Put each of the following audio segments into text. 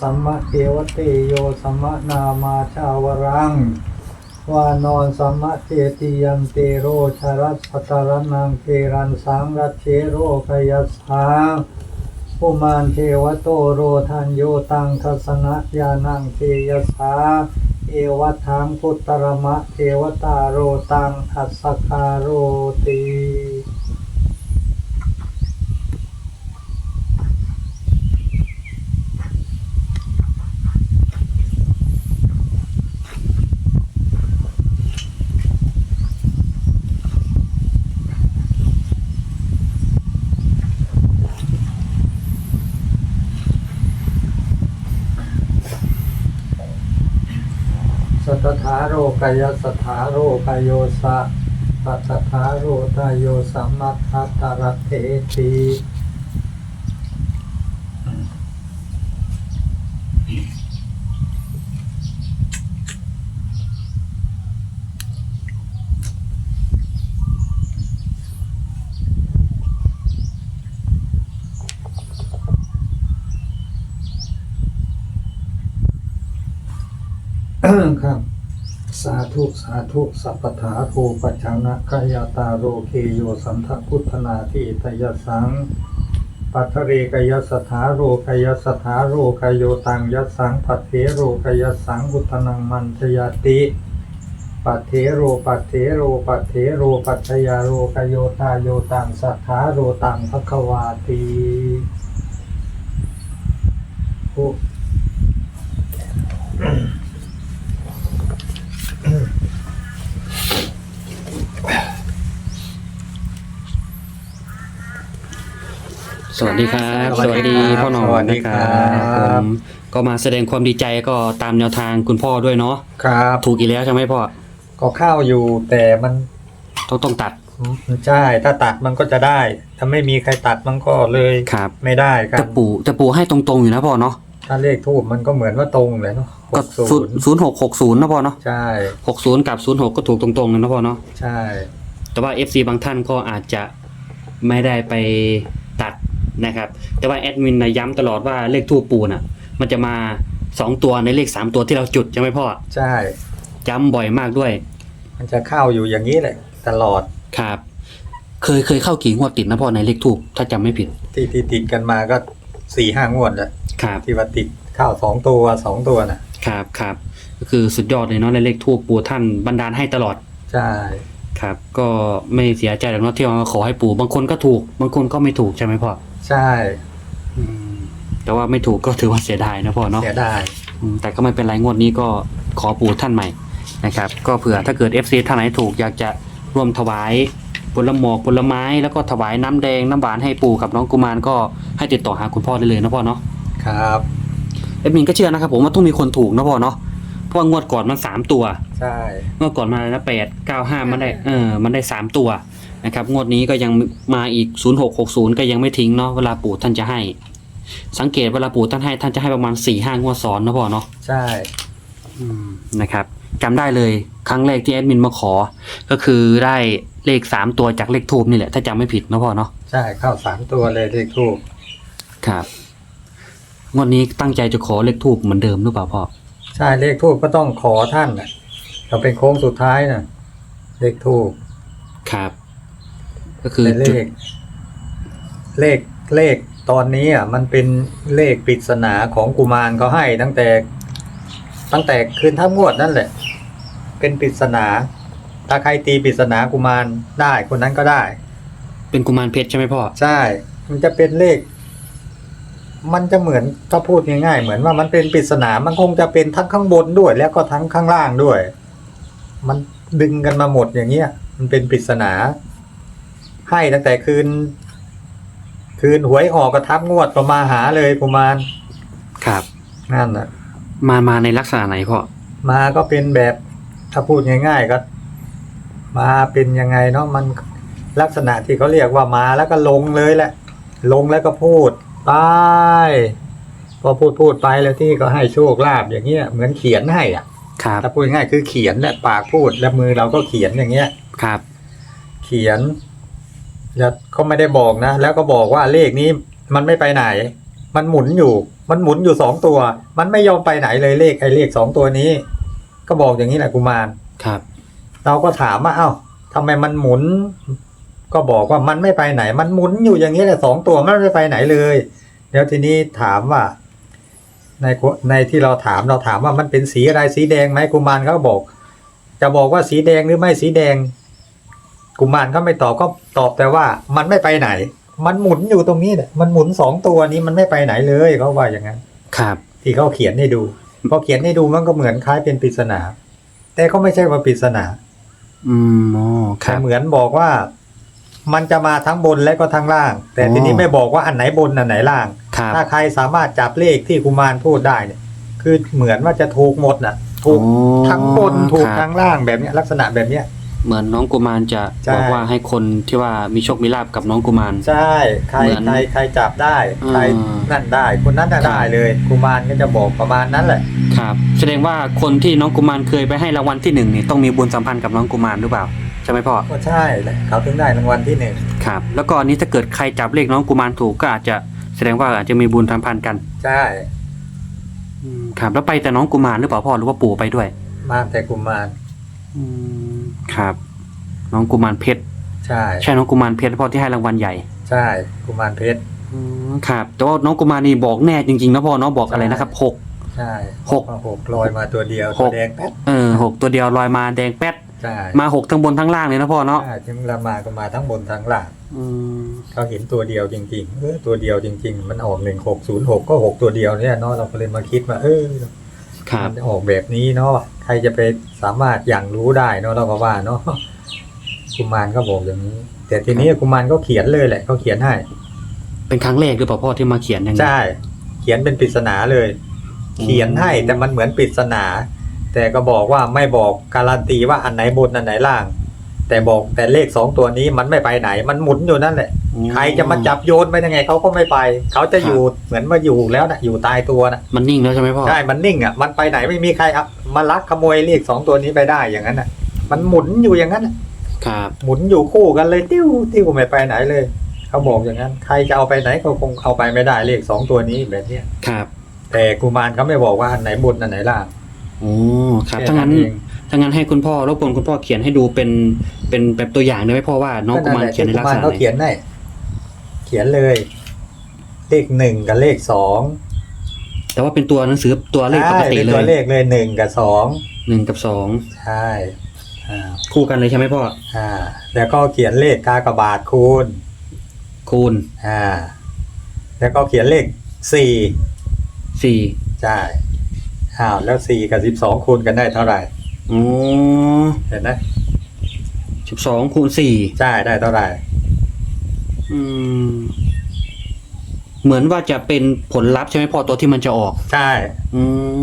สัมมาเทวเตโยสัมมานามาชาวรังวานอนสัมมาเทติยันเตโรชารัสตารนังเทรันสังรัชเชโรกยัสสาอุมานเทวโตโรทันโยตังทัสนะยานังเทยสาเอวัทังพุตตรมะเทวตาโรตังทัสคาโรติ สัทธา โรกายสัทธาโรกายโยสะสัทธาโรตายโยสัมมัทธตรเทติครับ สาธุ สาธุ สัพพทาโทปัจจานะกายาตาโรเคโยสันทพุทธนาทิตยสังปัทเรกยสถาโรกยสถาโรกโยตังยสังปัทเทโรกยสังพุทนังมันชยติปัทเทโรปัทเทโรปัทเทโรปัจจยาโรกโยตาโยตังสัทธาโรตังภควาตีโอ้ ส วัสดีครับ สวัสดีครับพ่อหนอสวัสนดีนะคครัรับบผมก็มาแสดงความดีใจก็ตามแนวทางคุณพ่อด้วยเนาะครับ ถูกอีกแล้วใช่ไหมพ่อก็เข้าอยู่แต่มันต้องต้องตัดใช่ถ้าตัดมันก็จะได้ ถ้าไม่มีใครตัดมันก็เลยครับไม่ได้ครัจะบปู่จะปู่ให้ตรงๆอยู่นะพ่อเนาะถ้าเลขทูบมันก็เหมือนว่าตรงเลยเนาะก็หกศูศูนนย์ย์ศูนย์หกหกศูนย์นะพ่อเนาะใช่หกศูนย์กับศูนย์หกก็ถูกตรงๆเลยนะพ่อเนาะใช่ แต่ว่า FC บางท่านก็อาจจะไม่ได้ไปตัด นะครับ แต่ว่าแอดมินนะย้ำตลอดว่าเลขทูปปู่น่ะ มันจะมาสองตัวในเลขสามตัวที่เราจุดใช่ไหมพ่อ ใช่ย้ำบ่อยมากด้วย มันจะเข้าอยู่อย่างนี้แหละตลอดครับ เคยเคยเข้ากี่งวดติดนะพ่อในเลขทูปถ้าจำไม่ผิดที่ที่ติดกันมาก็สี่ห้างวดแล้วครับที่ว่าติดเข้าสองตัวสองตัวน่ะครับครับก็คือสุดยอดเลยเนาะในเลขทูปปู่ท่านบันดาลให้ตลอดใช่ครับ ก็ไม่เสียใจหรอกเนาะที่มาขอให้ปู่บางคนก็ถูก บางคนก็ไม่ถูกใช่ไหมพ่อ ใช่อืมแต่ว่าไม่ถูกก็ถือว่าเสียดายนะพ่อเนาะเสียดายอืมแต่ก็ไม่เป็นไรงวดนี้ก็ขอปู่ท่านใหม่นะครับ ก็เผื่อถ้าเกิด FC ท่านไหนถูกอยากจะร่วมถวายผลหมอกผลไม้แล้วก็ถวายน้ำแดงน้ำหวานให้ปู่กับน้องกุมารก็ให้ติดต่อหาคุณพ่อได้เลยนะพ่อเนาะ ครับเอดมินก็เชื่อนะครับผมว่าต้องมีคนถูกนะพ่อเนาะ เพราะว่างวดก่อนมันสามตัว ใช่ งวดก่อนมาแล้วแปดเก้าห้ามันได้ เออ มันได้สามตัว นะครับงวดนี้ก็ยังมาอีกศูนย์หกหกศูนย์ก็ยังไม่ทิ้งเนาะเวลาปู่ท่านจะให้ สังเกตเวลาปู่ท่านให้ท่านจะให้ประมาณสี่ห้างวดซ้อนนะพ่อเนาะใช่อืมนะครับจำได้เลยครั้งแรกที่แอดมินมาขอ ก็คือได้เลขสามตัวจากเลขทูบนี่แหละ ถ้าจำไม่ผิดนะพ่อเนาะใช่เข้าสามตัวเลยเลขทูบครับงวดนี้ตั้งใจจะขอเลขทูบเหมือนเดิมหรือเปล่าพ่อใช่เลขทูบก็ต้องขอท่านน่ะเราเป็นโค้งสุดท้ายน่ะเลขทูบครับ ก็คือแต่เลจุดข เลขเลขตอนนี้อะมันเป็นเลขปริศนาของกุมารเขาให้ตั้งแต่ ตั้งแต่คืนทั้งงวดนั่นแหละ เป็นปริศนา ถ้าใครตีปริศนากุมารได้คนนั้นก็ได้ เป็นกุมารเพชรใช่ไหมพ่อ ใช่ มันจะเป็นเลข มันจะเหมือนถ้าพูดง่ายๆ เหมือนว่ามันเป็นปริศนา มันคงจะเป็นทั้งข้างบนด้วย แล้วก็ทั้งข้างล่างด้วย มันดึงกันมาหมดอย่างเงี้ย มันเป็นปริศนา ให้ตั้งแต่คืน คืนหวยออกกระทับงวดก็มาหาเลยกุมารครับ นั่นน่ะ มามาในลักษณะไหนพ่อมาก็เป็นแบบถ้าพูดง่าย ๆ ก็ มาเป็นยังไงเนาะมันลักษณะที่เขาเรียกว่ามาแล้วก็ลงเลยแหละ ลงแล้วก็พูดไปพอพูดพูดไปแล้วที่ก็ให้โชคลาภอย่างเงี้ยเหมือนเขียนให้อะครับถ้าพูดง่ายๆคือเขียนแหละปากพูดแล้วมือเราก็เขียนอย่างเงี้ยครับ เขียน แล้วเขาไม่ได้บอกนะ แล้วก็บอกว่าเลขนี้มันไม่ไปไหน มันหมุนอยู่ มันหมุนอยู่สองตัว มันไม่ยอมไปไหนเลยเลขไอ้เลขสองตัวนี้ ก็บอกอย่างนี้แหละกุมารครับ เราก็ถามว่าเอ้าทำไมมันหมุน ก็บอกว่ามันไม่ไปไหน มันหมุนอยู่อย่างนี้แหละสองตัวมันไม่ไปไหนเลย แล้วทีนี้ถามว่า ในกุในที่เราถามเราถามว่ามันเป็นสีอะไรสีแดงไหมกุมารเขาก็บอก จะบอกว่าสีแดงหรือไม่สีแดง กุมารเขาไม่ตอบก็ตอบแต่ว่ามันไม่ไปไหน มันหมุนอยู่ตรงนี้แหละมันหมุนสองตัวนี้มันไม่ไปไหนเลยเขาว่าอย่างนั้น ครับ ที่เขาเขียนให้ดูพอเขียนให้ดูมันก็เหมือนคล้ายเป็นปริศนา แต่ก็ไม่ใช่ว่าปริศนา อืมอ๋อคแต่รับ เหมือนบอกว่า มันจะมาทั้งบนและก็ทั้งล่าง แต่อ๋อทีนี้ไม่บอกว่าอันไหนบนอันไหนล่าง ครับ ถ้าใครสามารถจับเลขที่กุมารพูดได้เนี่ย คือเหมือนว่าจะถูกหมดนะถูกอ๋อทั้งบนถูกครับ ทั้งล่างแบบเนี้ยลักษณะแบบเนี้ย เหมือนน้องกุมารจะใช่ บอกว่าให้คนที่ว่ามีโชคมีลาบกับน้องกุมาร ใช่ ใครเหมือนใครใครจับได้ใครอ่านั่นได้ คนนั้นน่ะครับ ได้เลยกุมารก็จะบอกประมาณนั้นแหละ ครับแสดงว่าคนที่น้องกุมารเคยไปให้รางวัลที่หนึ่งนี่ต้องมีบุญสัมพันธ์กับน้องกุมารหรือเปล่าใช่ไหมพ่อก็ใช่แหละเขาถึงได้รางวัลที่หนึ่งครับ แล้วก็อันนี้ถ้าเกิดใครจับเลขน้องกุมารถูกก็อาจจะแสดงว่าอาจจะมีบุญสัมพันธ์กันใช่ อืมครับแล้วไปแต่น้องกุมารหรือเปล่าพ่อหรือว่าปู่ไปด้วย มาแต่กุมาร อืมครับ น้องกุมารเพชรใช่ ใช่น้องกุมารเพชรพ่อที่ให้รางวัลใหญ่ใช่กุมารเพชร อืมครับแต่ว่าน้องกุมารนี่บอกแน่จริงๆนะพ่อเน้องบอกอะไรนะครับหก ใช่หกหกลอยมาตัวเดียวหตัวกแดงแป๊ดเออหกตัวเดียวลอยมาแดงแป๊ดใช่มาหกทั้งบนทั้งล่างเลยนะพ่อเนาะใช่จึงละมาก็มาทั้งบนทั้งล่างอืมเขาเห็นตัวเดียวจริงๆเออตัวเดียวจริง ๆ มันออกหนึ่งหกศูนย์หกก็หกตัวเดียวเนี่ยเนาะเราก็เลยมาคิดว่าเออ ครับมันจะออกแบบนี้เนาะใครจะไปสามารถอย่างรู้ได้เนาะเราก็ว่าเนาะกุมารก็บอกอย่างนี้ แต่ทีนี้กุมารก็เขียนเลยแหละเขาเขียนให้ เป็นครั้งแรกหรือเปล่าพ่อที่มาเขียนอย่างนี้ใช่ เขียนเป็นปริศนาเลยอืมเขียนให้แต่มันเหมือนปริศนา แต่ก็บอกว่าไม่บอกการันตีว่าอันไหนบนอันไหนล่าง แต่บอกแต่เลขสองตัวนี้มันไม่ไปไหน มันหมุนอยู่นั่นแหละอืม ใครจะมาจับโยนไปยังไงเขาก็ไม่ไป เขาจะอยู่เหมือนว่าอยู่แล้วนะอยู่ตายตัวนะมันนิ่งแล้วใช่ไหมพ่อใช่มันนิ่งอะมันไปไหนไม่มีใครเอามาลักขโมยเลขสองตัวนี้ไปได้อย่างนั้นอะ มันหมุนอยู่อย่างนั้นน่ะครับ หมุนอยู่คู่กันเลยติ้วติ้วไม่ไปไหนเลย เขาบอกอย่างนั้น ใครจะเอาไปไหนก็คงเอาไปไม่ได้เลขสองตัวนี้แบบเนี้ยครับ แต่กุมารเขาไม่บอกว่าอันไหนบนอันไหนล่างโอ้ครับแค่ถ้างั้นเองถ้างั้นให้คุณพ่อรบกวนคุณพ่อเขียนให้ดูเป็นเป็นแบบตัวอย่างได้ไหมพ่อว่าน้องกุมารเขียนในลักษณะเขาไหนเขียนได้เขียนเลย เลขหนึ่งกับเลขสองแต่ว่าเป็นตัวหนังสือตัวเลขปกติใช่เป็นเลตัวยเลขเลยหนึ่งกับสองหนึ่งกับสองใช่อ่าคู่กันเลยใช่ไหมพ่ออ่า แล้วก็เขียนเลขกากบาทคูณ คูณอ่า แล้วก็เขียนเลขสี่สี่ใช่อ้าวแล้วสี่กับสิบสองคูณกันได้เท่าไหร่โอ้เห็นไหมสิบสองคูณสี่ใช่ได้เท่าไหร่ อืม เหมือนว่าจะเป็นผลลัพธ์ใช่ไหมพ่อตัวที่มันจะออก ใช่ อื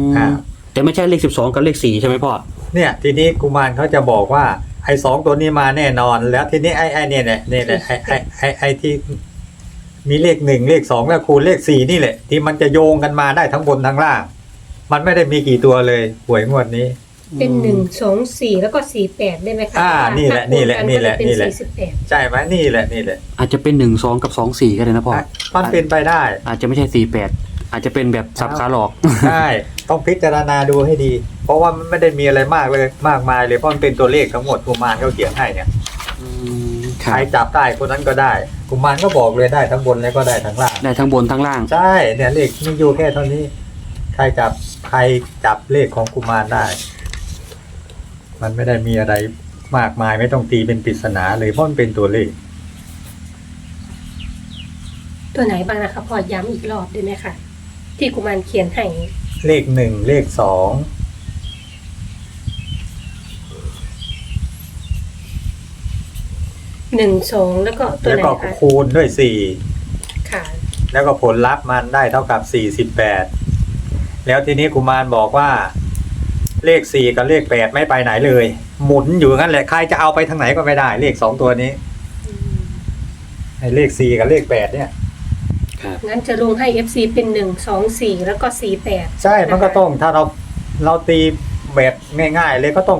มอ่าแต่ไม่ใช่เลขสิบสองกับเลขสี่ใช่ไหมพ่อ เนี่ย ทีนี้กุมารเขาจะบอกว่า ไอ้สองตัวนี้มาแน่นอน แล้วทีนี้ไอ้ไอ้เนี่ยเนี่ยเนี่ยเนี่ยไอ้ไอ้ไอ้ไอ้ที่ มีเลขหนึ่งเลขสองแล้วคูณเลขสี่นี่แหละ ที่มันจะโยงกันมาได้ทั้งบนทั้งล่าง มันไม่ได้มีกี่ตัวเลยหวยงวดนี้ เป็นหนึ่งสองสี่แล้วก็สี่แปดได้ไหมคะอ่านี่แหละนี่แหละนี่แหละเป็นนี่แหละสี่สิบแปดใช่ไหมนี่แหละนี่แหละอาจจะเป็นหนึ่งสองกับสองสี่ก็ได้นะพ่ออะมันเป็นไปได้ อาจจะไม่ใช่สี่แปดอาจจะเป็นแบบสับขาหลอกใช่ต้องพิจารณาดูให้ดี เพราะว่ามันไม่ได้มีอะไรมากเลยมากมายเลยเพราะมันเป็นตัวเลขทั้งหมดกุมารเขาเขียนให้เนี่ยอืมคใครัรบจับได้คนนั้นก็ได้กุมารก็บอกเลยได้ทั้งบนแล้วก็ได้ทั้งล่างได้ทั้งบนทั้งล่างใช่เนี่ยเลขมีอยู่แค่เท่านี้ ใครจับใครจับเลขของกุมารได้ มันไม่ได้มีอะไรมากมายไม่ต้องตีเป็นปริศนาเลยเพราะมันเป็นตัวเลข ตัวไหนบ้างนะคะพอย้ำอีกรอบได้ไหมคะที่กุมารเขียนให้เลขหนึ่งเลขสองหนึ่งสองแล้วก็ตัวแล้วไหนก็คะคูณด้วยสี่ค่ะแล้วก็ผลลัพธ์มันได้เท่ากับสี่สิบแปดแล้วทีนี้กุมารบอกว่า เลขสี่กับเลขแปดไม่ไปไหนเลย หมุนอยู่งั้นแหละใครจะเอาไปทางไหนก็ไม่ได้ เลขสองตัวนี้ไอ้เลขสี่กับเลขแปดเนี่ยครับงั้นจะลงให้ FC เป็นหนึ่งสองสี่แล้วก็สี่แปดใช่มันก็ต้องถ้าเราเราตีแบบง่าย ๆ เลยก็ต้อง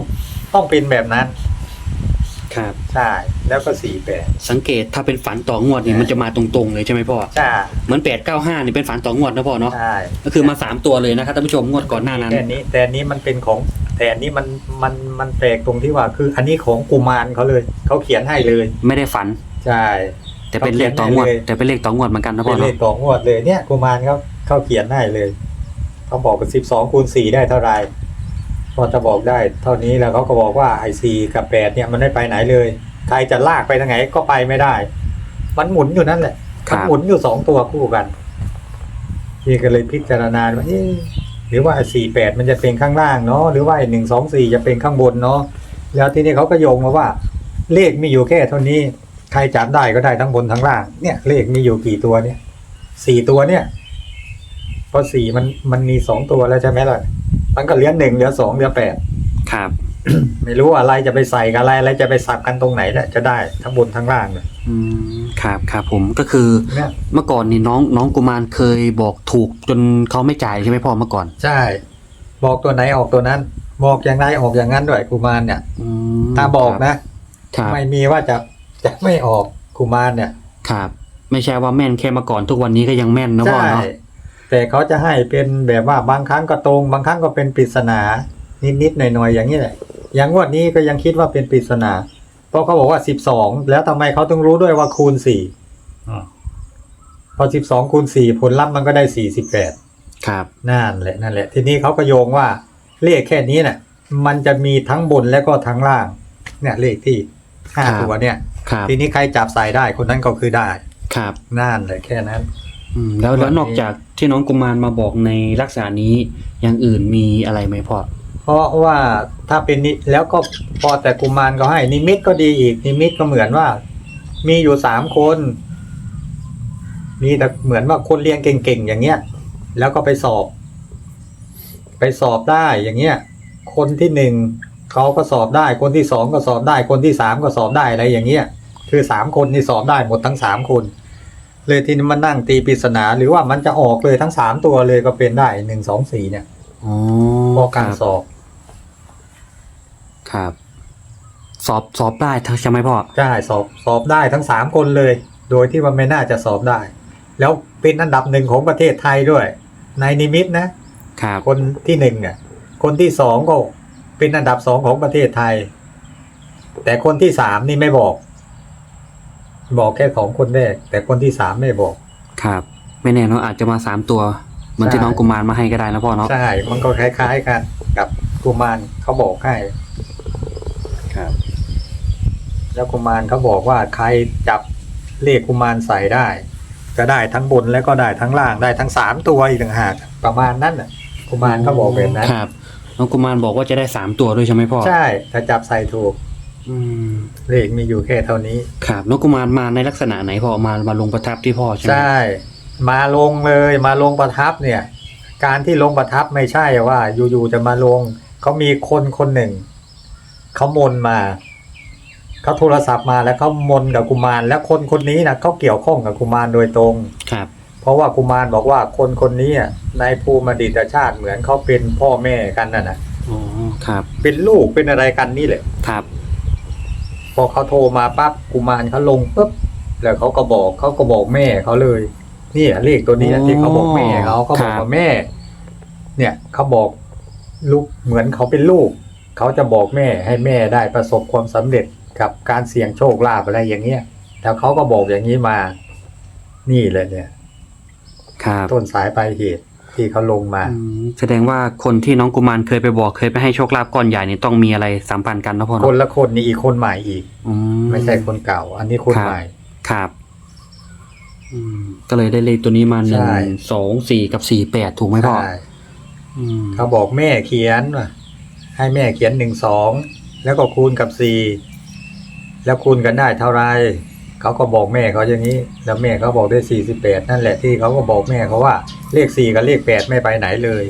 ต้องเป็นแบบนั้น ครับใช่แล้วก็สี่แปดสังเกตถ้าเป็นฝันต่องวดนี่มันจะมาตรงๆเลยใช่ไหมพ่อใช่เหมือนแปดเก้าห้านี่เป็นฝันต่องวดนะพ่อเนาะใช่ก็คือมาสามตัวเลยนะครับท่านผู้ชมงวดก่อนหน้านั้นแต่อันนี้แต่อันนี้มันเป็นของแต่อันนี้มันมันมันแปลกตรงที่ว่าคือ อันนี้ของกุมารเขาเลยเขาเขียนให้เลย ไม่ได้ฝันใช่แต่เป็นเลขต่องวดเขาเขียนให้เลยแต่เป็นเลขต่องวดเหมือนกันนะพ่เป็อนเลเนาะขต่องวดเลยเนี่ยกุมารเขาเขาเขียนให้เลยเขาบอกเป็นสิบสองคูณสี่ได้เท่าไหร่ พอจะบอกได้ เท่านี้แล้วเขาก็บอกว่าไอซีกับแปดเนี่ยมันไม่ไปไหนเลย ใครจะลากไปทางไหนก็ไปไม่ได้ มันหมุนอยู่นั่นแหละคมันรับหมุนอยู่สองตัวคู่กันพี่ก็เลยพิจารณาว่าเอ๊ะหรือว่าสี่แปดมันจะเป็นข้างล่างเนาะหรือว่าหนึ่งสองสี่จะเป็นข้างบนเนาะแล้วทีนี้เขาก็โยงมาว่า เลขมีอยู่แค่เท่านี้ ใครจับได้ก็ได้ทั้งบนทั้งล่างเนี่ย เลขมีอยู่กี่ตัวเนี่ยสี่ตัวเนี่ยเพราะสี่มันมันมีสองตัวแล้วใช่ไหมล่ะ มันก็เหลือหนึ่งเหลือสองเหลือแปดครับ ไม่รู้อะไรจะไปใส่กับอะไรอะไรจะไปสับกันตรงไหนแหละจะได้ทั้งบนทั้งล่างเลยอืมครับครับผมก็คือ เนี่ยเมื่อก่อนนี่น้องน้องกุมารเคยบอกถูกจนเขาไม่จ่ายใช่ไหมพ่อเมื่อก่อน ใช่ บอกตัวไหนออกตัวนั้น บอกอย่างไรออกอย่างนั้นด้วยกุมารเนี่ยอืมถ้าบอกนะครับไม่มีว่าจะจะไม่ออกกุมารเนี่ย ครับ ไม่ใช่ว่าแม่นแค่เมื่อก่อนทุกวันนี้ก็ยังแม่นนะพ่อใช่เนาะ แต่เขาจะให้เป็นแบบว่าบางครั้งก็ตรง บางครั้งก็เป็นปริศนา นิดๆหน่อยๆอย่างนี้แหละ อย่างงวดนี้ก็ยังคิดว่าเป็นปริศนา เพราะเขาบอกว่าสิบสองแล้วทำไมเขาต้องรู้ด้วยว่าคูณสี่พอสิบสองคูณสี่ผลลัพธ์มันก็ได้สี่สิบแปดครับนั่นแหละนั่นแหละ ทีนี้เขาก็โยงว่าเลขแค่นี้น่ะ มันจะมีทั้งบนและก็ทั้งล่าง เนี่ย เลขที่ห้าครับตัวเนี่ยครับทีนี้ใครจับใส่ได้คนนั้นก็คือได้ ครับนั่นแหละแค่นั้น อืมแล้วแล้วนอกจากที่น้องกุมารมาบอกในลักษณะนี้อย่างอื่นมีอะไรไหมพ่อเพราะว่าถ้าเป็นนิแล้วก็พอแต่กุมารก็ให้ นิมิตก็ดีอีก นิมิตก็เหมือนว่า มีอยู่สามคน มีแต่เหมือนว่าคนเรียนเก่งๆอย่างเงี้ย แล้วก็ไปสอบ ไปสอบได้อย่างเงี้ย คนที่หนึ่งเขาก็สอบได้ คนที่สองก็สอบได้ คนที่สามก็สอบได้อะไรอย่างเงี้ย คือสามคนนี่สอบได้หมดทั้งสามคน เลยทีนี้มันนั่งตีปริศนา หรือว่ามันจะออกเลยทั้งสามตัวเลยก็เป็นได้หนึ่งสองสี่เนี่ยอ๋อเพราะการสอบ ครับ สอบสอบได้ทั้งใช่ไหมพ่อใช่สอบสอบได้ทั้งสามคนเลย โดยที่มันไม่น่าจะสอบได้ แล้วเป็นอันดับหนึ่งของประเทศไทยด้วย ในนิมิตนะครับคนที่หนึ่งเนี่ยคนที่สองก็เป็นอันดับสองของประเทศไทย แต่คนที่สามนี่ไม่บอก บอกแค่สองคนแรก แต่คนที่สามไม่บอก ครับ ไม่แน่เนาะอาจจะมาสามตัวเหมือนที่ใช่น้องกุมารมาให้ก็ได้นะพ่อเนาะใช่ มันก็คล้าย ๆ กันกับกุมารเขาบอกให้ ครับ แล้วกุมารเขาบอกว่าใครจับเลขกุมารใส่ได้ ก็ได้ทั้งบนและก็ได้ทั้งล่างได้ทั้งสามตัวอีกต่างหากประมาณนั้นน่ะกุมารเขาบอกแบบนั้นครับ น้องกุมารบอกว่าจะได้สามตัวด้วยใช่ไหมพ่อ ใช่ ถ้าจับใส่ถูก อืมเลขมีอยู่แค่เท่านี้ ครับน้องกุมารมาในลักษณะไหนพ่อมามาลงประทับที่พ่อใช่ไหมใช่ มาลงเลยมาลงประทับเนี่ย การที่ลงประทับไม่ใช่ว่าอยู่ๆจะมาลงเขามีคนคนหนึ่งเขามนมาเขาโทรศัพท์มาแล้วเขามนกับกุมาร แล้วคนคนนี้นะเขาเกี่ยวข้องกับกุมารโดยตรง ครับ เพราะว่ากุมารบอกว่าคนคนนี้อะในภูมิอดีตชาติเหมือนเขาเป็นพ่อแม่กันน่ะนะอ๋อครับ เป็นลูกเป็นอะไรกันนี่แหละ ครับพ อเขาโทรมาปั๊บกุมารเขาลงปุ๊บแล้วเขาก็บอกเขาก็บอกแม่เขาเลยเนี่ยเลขตัวนี้ที่เขาบอกแม่เขาเขาบอกว่าแม่ เนี่ยเขาบอกลูกเหมือนเขาเป็นลูกเขาจะบอกแม่ให้แม่ได้ประสบความสำเร็จกับการเสี่ยงโชคลาภอะไรอย่างเงี้ยแล้วเขาก็บอกอย่างนี้มา นี่เลยเนี่ยครับต้นสายปลายเหตุ ที่เขาลงมาอืมแสดงว่าคนที่น้องกุมารเคยไปบอกเคยไปให้โชคลาภก้อนใหญ่นี่ต้องมีอะไรสัมพันธ์กันนะพ่อคนเนาะละคนนี่อีกคนใหม่อีกอืไม่ใช่คนเก่า อันนี้คนใหม่ ครับ อืมก็เลยได้เลขตัวนี้มาหนึ่งใช่ สองสี่กับสี่แปดถูกไหมพ่อใช่อืมเขาบอกแม่เขียนว่าให้แม่เขียนหนึ่งสองแล้วก็คูณกับสี่แล้วคูณกันได้เท่าไร เขาก็บอกแม่เขาอย่างนี้ แล้วแม่เขาบอกได้สี่สิบแปดนั่นแหละที่เขาก็บอกแม่เขาว่าเลขสี่กับเลขแปดไม่ไปไหนเลย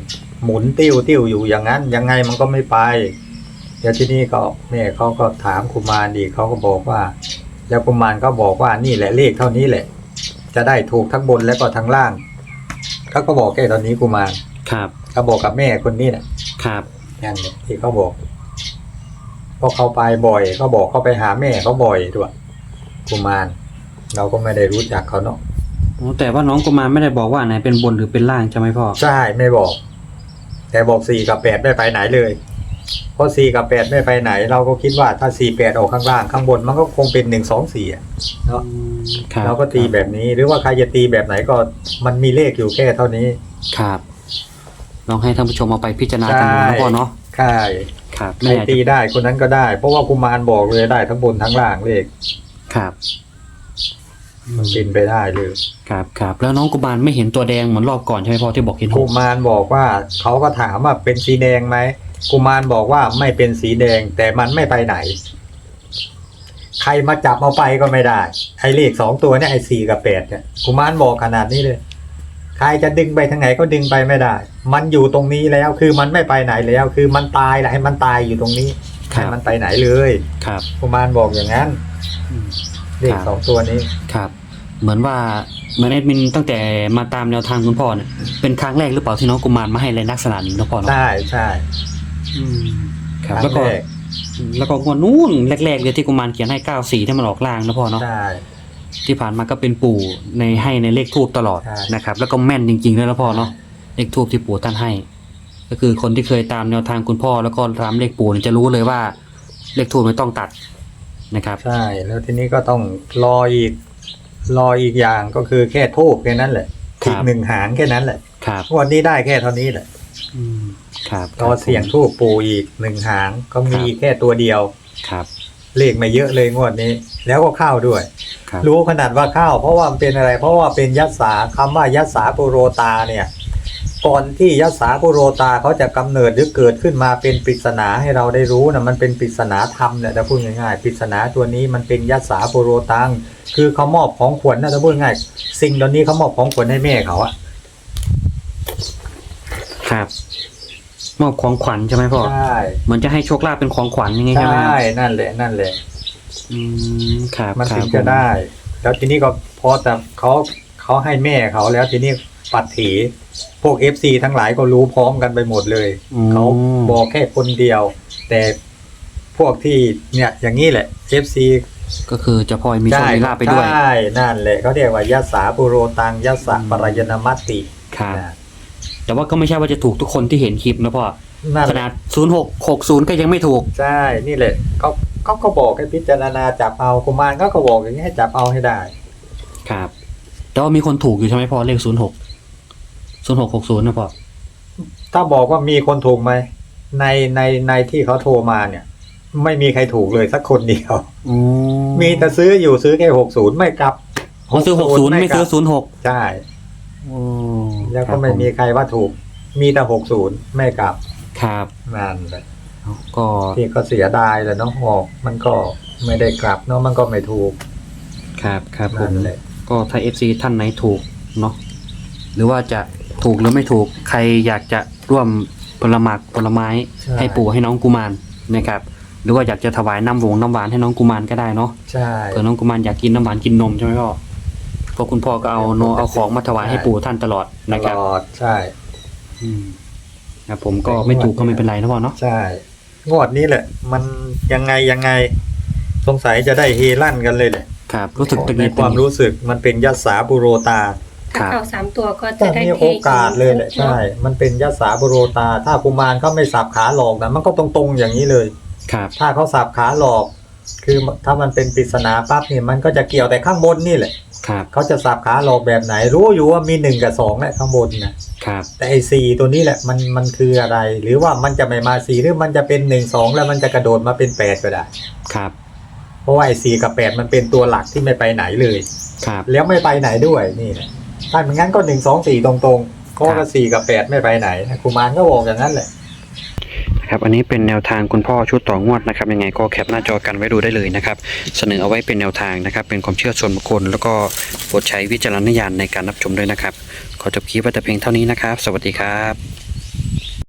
หมุนติ้วติ้วอยู่อย่างนั้น ยังไงมันก็ไม่ไปเดี๋ยวที่นี่ก็แม่เขาก็ถามกุมารดีกเขาก็บอกว่า แล้วกุมารก็บอกว่านี่แหละเลขเท่านี้แหละ จะได้ถูกทั้งบนและก็ทั้งล่างเขาก็บอกแค่ตอนนี้กุมารครับเขาบอกกับแม่คนนี้แหละครับนั่นแหละที่เขาบอกเพราะเขาไปบ่อยเขาบอกเขาไปหาแม่เขาบ่อยด้วย กุมาร เราก็ไม่ได้รู้จักเขาเนาะอ๋อแต่ว่าน้องกุมารไม่ได้บอกว่าอันไหนเป็นบนหรือเป็นล่างใช่ไหมพ่อ ใช่ไม่บอก แต่บอกสี่กับแปดไม่ไปไหนเลย เพราะสี่กับแปดไม่ไปไหน เราก็คิดว่าถ้าสี่แปดออกข้างล่างข้างบนมันก็คงเป็นหนึ่งสองสี่อะเนาะครับเราก็ตีแบบนี้หรือว่าใครจะตีแบบไหนก็มันมีเลขอยู่แค่เท่านี้ ครับ ลองให้ท่านผู้ชมเอาไปพิจารณากันดูนะพ่อเนาะใช่ครับใครไม่อยากตีจะได้คนนั้นก็ได้ เพราะว่ากุมารบอกเลยได้ทั้งบนทั้งล่างเลข ครับมันเป็นไปได้เลยครับครับแล้วน้องกุมารไม่เห็นตัวแดงเหมือนรอบก่อนใช่ไหมพ่อที่บอกเห็นหกุกมารบอกว่าเขาก็ถามว่าเป็นสีแดงไหมกุมารบอกว่าไม่เป็นสีแดงแต่มันไม่ไปไหน ใครมาจับเอาไปก็ไม่ได้ไอ้เลขสองตัวเนี่ยไอ้สี่กับแปดเนี่ยกุมารบอกขนาดนี้เลย ใครจะดึงไปทางไหนก็ดึงไปไม่ได้ มันอยู่ตรงนี้แล้วคือมันไม่ไปไหนแล้ว คือมันตายแหละให้มันตายอยู่ตรงนี้ ครัให้บ มันไปไหนเลยครับ กุมารบอกอย่างนั้นอืมเลขสองตัวนี้ ครับ เหมือนว่าเหมือนแอดมินตั้งแต่มาตามแนวทางคุณพ่อเนี่ยเป็นครั้งแรกหรือเปล่าที่น้องกุมารมาให้เลยลักษณะนี้นะพ่อเนาะใช่ใช่อืมครับคแล้รั้วงก็แรกแล้วก็งวดนู้นแรกๆเลยที่กุมารเขียนให้เก้าสี่ที่มันออกล่างนะพ่อเนาะ ใช่ ที่ผ่านมาก็เป็นปู่ในให้ในเลขทูบตลอดใช่ นะครับ แล้วก็แม่นจริงๆด้วยนะพ่อเนาะเลขทูบที่ปู่ท่านให้ ก็คือคนที่เคยตามแนวทางคุณพ่อแล้วก็ตามเลขปู่เนี่ยจะรู้เลยว่าเลขทูบไม่ต้องตัดนะครับ ใช่ แล้วทีนี้ก็ต้องรออีกรออีกอย่างก็คือแค่ทูบแค่นั้นแหละครับอีกหนึ่งหางแค่นั้นแหละครับงวันนี้ได้แค่เท่านี้แหละอืมครับรอเสียงทูบปูอีกหนึ่งหางก็มีอีกแค่ตัวเดียว ครับ เลขไม่เยอะเลยงวดนี้ แล้วก็เข้าด้วย ครับ รู้ขนาดว่าเข้า เพราะว่ามันเป็นอะไร เพราะว่าเป็นยัสสาคำว่ายัสสาปุโรตาเนี่ย ก่อนที่ยัสสาปุโรตาเขาจะกำเนิดหรือเกิดขึ้นมาเป็นปริศนาให้เราได้รู้นะมันเป็นปริศนาธรรมเนี่ยถ้าพูดง่ายๆปริศนาตัวนี้มันเป็นยัสสาปุโรตังคือเขามอบของขวัญนะถ้าพูดง่ายสิ่งเหล่านี้เขามอบของขวัญให้แม่เขาอะครับ มอบของขวัญใช่ไหมพ่อใช่เหมือนจะให้โชคลาภเป็นของขวัญอย่างงี้ใช่ไหมครับใช่นั่นแหละนั่นแหละ อืมครับมันครัถึบงจะได้ แล้วทีนี้ก็พอแต่เขาเขาให้แม่เขาแล้วทีนี้ ปัดถีพวกเอฟซีทั้งหลายก็รู้พร้อมกันไปหมดเลย อืม เขาบอกแค่คนเดียว แต่พวกที่เนี่ยอย่างนี้แหละเอฟซีก็คือจะพลอยมีโชคมีลาภไปด้วย ใช่นั่นแหละเขาเรียกว่ายัสสาปุโรตังยัสสะอืมปรายนามัตติครับ นะแต่ว่าก็ไม่ใช่ว่าจะถูกทุกคนที่เห็นคลิปนะพ่อ นั่นขแหนาละดศูนย์หกหกศูนย์ก็ยังไม่ถูก ใช่ นี่แหละเขาเขาก็บอกให้พิจารณาจับเอากุมารเขาก็บอกอย่างนี้ให้จับเอาให้ได้ ครับ แต่ว่ามีคนถูกอยู่ใช่ไหมพ่อเลขศูนย์หก ศูนย์หกหกศูนย์นะพ่อถ้าบอกว่ามีคนถูกไหมในในในที่เขาโทรมาเนี่ย ไม่มีใครถูกเลยสักคนเดียวอ๋อมีแต่ซื้ออยู่ซื้อแค่หกศูนย์ไม่กลับ ผมซื้อหกศูนย์ไม่ซื้อกลับศูนย์หกใช่ แล้วก็ไม่มีใครว่าถูก มีแต่หกศูนย์ไม่กลับครับนั่นแหละก็ที่ก็เสียดายแหละเนาะออกมันก็ไม่ได้กลับเนาะมันก็ไม่ถูก ครับครับผนั่มนแหละก็ถ้าเอฟซีท่านไหนถูกเนาะหรือว่าจะ ถูกหรือไม่ถูกใครอยากจะร่วมผลหมากผลไม้ใช่ ให้ปู่ให้น้องกุมารนะครับ หรือว่าอยากจะถวายน้ำหวงน้ำหวานให้น้องกุมารก็ได้เนาะใช่ เผื่อน้องกุมารอยากกินน้ำหวานกินนมใช่ไหมพ่อเพราะคุณพ่อก็เอาโนเอาของมาถวายให้ปู่ท่านตลอดตนะครับลอดใช่ อืมครับผมก็ไม่ถูกก็ไม่เป็นไรนะพ่อเนาะใช่ งวดนี้แหละ มันยังไงยังไง สงสัยจะได้เฮลั่นกันเลยแหละครับรู้สึกตะในกิดความตะกิดรู้สึกมันเป็นยัสสาบุโรตา ครัถ้าบเข้าสามตัวก็จะจะได้มีเทโอกาสเลยแหละใช่ มันเป็นยัสสาบุโรตา ถ้ากุมารเขาไม่สับขาหลอกนะมันก็ตรงๆอย่างนี้เลย ครับ ถ้าเขาสับขาหลอก คือถ้ามันเป็นปริศนาปั๊บเนี่ยมันก็จะเกี่ยวแต่ข้างบนนี่แหละครับ เขาจะสับขาหลอกแบบไหน รู้อยู่ว่ามีหนึ่งกับสองแหละข้างบนนะครับ แต่ไอ้สี่ตัวนี้แหละมันมันคืออะไร หรือว่ามันจะไม่มาสี่หรือมันจะเป็นหนึ่งสองแล้วมันจะกระโดดมาเป็นแปดก็ได้ ครับ เพราะว่าไอ้สี่กับแปดมันเป็นตัวหลักที่ไม่ไปไหนเลย ครับ แล้วไม่ไปไหนด้วยนี่แหละ ถ้าเป็นงั้นก็หนึ่งสองสี่ตรงๆเพราะว่าสี่กับแปดไม่ไปไหนครูมารก็บอกอย่างนั้นแหละครับอันนี้เป็นแนวทางคุณพ่อชุดต่องวดนะครับยังไงก็แคปหน้าจอกันไว้ดูได้เลยนะครับเสนอเอาไว้เป็นแนวทางนะครับ เป็นความเชื่อส่วนบุคคล แล้วก็โปรดใช้วิจารณญาณในการรับชมด้วยนะครับ ขอจบคลิปไว้แต่เพียงเท่านี้นะครับ สวัสดีครับ